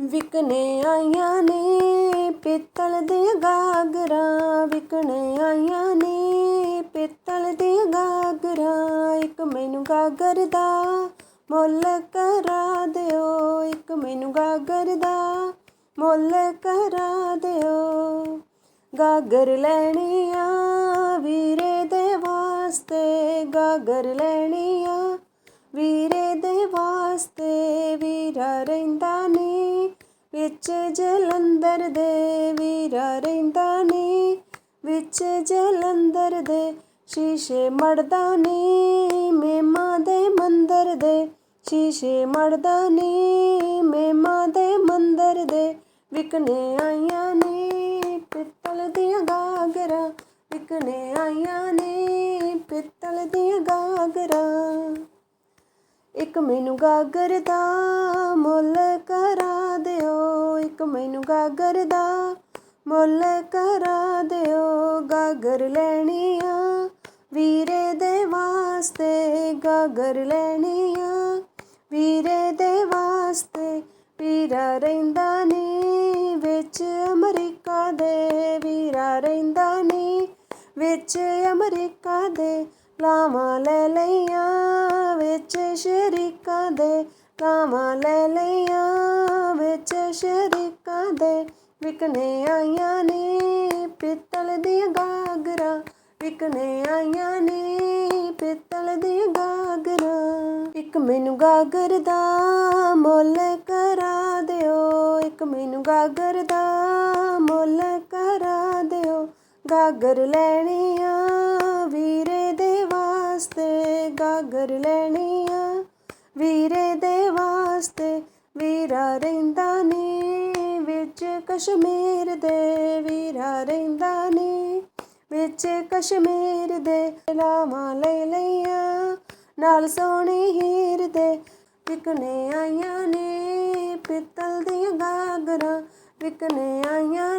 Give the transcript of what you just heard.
ਵਿਕਨੇ ਆਈਆਂ ਨੇ, ਪਿੱਤਲ ਦੇ ਗਾਗਰਾਂ ਵਿਕਣੇ ਆਈਆਂ ਨੇ, ਪਿੱਤਲ ਦੀਆਂ ਗਾਗਰਾਂ ਇੱਕ ਮੈਨੂੰ ਗਾਗਰ ਦਾ ਮੁੱਲ ਕਰਾ ਦਿਓ, ਇੱਕ ਮੈਨੂੰ ਗਾਗਰ ਦਾ ਮੁੱਲ ਕਰਾ ਦਿਓ। ਗਾਗਰ ਲੈਣੀ ਆ ਵੀਰੇ ਦੇ ਵਾਸਤੇ, ਗਾਗਰ ਲੈਣੀ ਆ ਵੀਰੇ ਦੇ ਵਾਸਤੇ, ਵੀਰਾ ਰਹਿੰਦਾ ਵਿੱਚ ਜਲੰਧਰ ਦੇ ਵੀਰਾ ਰਹਿੰਦਾ ਨੀ, ਵਿੱਚ ਜਲੰਧਰ ਦੇ ਸ਼ੀਸ਼ੇ ਮੜਦਾ ਨੀ ਮੇਮਾ ਦੇ ਮੰਦਰ ਦੇ ਸ਼ੀਸ਼ੇ ਮੜਦਾ ਨੀ ਮੇਮਾ ਦੇ ਮੰਦਰ ਦੇ ਵਿਕਨੇ ਆਈਆਂ ਨੇ, ਪਿੱਤਲ ਦੀਆਂ ਗਾਗਰਾਂ, ਵਿਕਨੇ ਆਈਆਂ ਨੇ, ਪਿੱਤਲ ਦੀਆਂ ਗਾਗਰਾਂ। ਇੱਕ ਮੈਨੂੰ ਗਾਗਰ ਦਾ ਮੁੱਲ ਕਰਾ ਦਿਓ, ਇੱਕ ਮੈਨੂੰ ਗਾਗਰ ਦਾ ਮੁੱਲ ਕਰਾ ਦਿਓ। ਗਾਗਰ ਲੈਣੀ ਆ ਵੀਰੇ ਦੇ ਵਾਸਤੇ, ਗਾਗਰ ਲੈਣੀ ਆ ਵੀਰੇ ਦੇ ਵਾਸਤੇ। ਵੀਰਾ ਰਹਿੰਦਾ ਨੀ ਵਿੱਚ ਅਮਰੀਕਾ ਦੇ, ਵੀਰਾ ਰਹਿੰਦਾ ਨੀ ਵਿੱਚ ਅਮਰੀਕਾ ਦੇ। ਲਾਵਾਂ ਲੈ ਲਈਆਂ ਵਿੱਚ ਸ਼ਰੀਕਾਂ ਦੇ ਲਾਵਾਂ ਲੈ ਲਈਆਂ, ਵਿੱਚ ਸ਼ਰੀਕਾਂ ਦੇ ਵਿਕਨੇ ਆਈਆਂ ਨੇ, ਪਿੱਤਲ ਦੀਆਂ ਗਾਗਰਾਂ ਵਿਕਨੇ ਆਈਆਂ ਨੇ, ਪਿੱਤਲ ਦੀ ਗਾਗਰਾਂ। ਇੱਕ ਮੈਨੂੰ ਗਾਗਰ ਦਾ ਮੁੱਲ ਕਰਾ ਦਿਓ, ਇੱਕ ਮੈਨੂੰ ਗਾਗਰ ਦਾ ਮੁੱਲ ਕਰਾ ਦਿਓ। ਗਾਗਰ ਲੈਣੀ ਆ ਵੀਰੇ ਦੇ ਵਾਸਤੇ ਗਾਗਰ ਲੈਣੀ ਆ। ਵੀਰੇ ਦੇ ਵਾਸਤੇ ਵੀਰਾ ਰਹਿੰਦਾ ਨੀ। ਵਿੱਚ ਕਸ਼ਮੀਰ ਦੇ ਵੀਰਾ ਰਹਿੰਦਾ ਨੀ। ਵਿੱਚ ਕਸ਼ਮੀਰ ਦੇ ਲਾਵਾਂ ਲੈ ਲਈਆਂ। ਨਾਲ ਸੋਹਣੀ ਹੀਰ ਦੇ ਵਿਕਨੇ ਆਈਆਂ ਨੇ। ਪਿੱਤਲ ਦੀਆਂ ਗਾਗਰਾਂ ਵਿਕਨੇ ਆਈਆਂ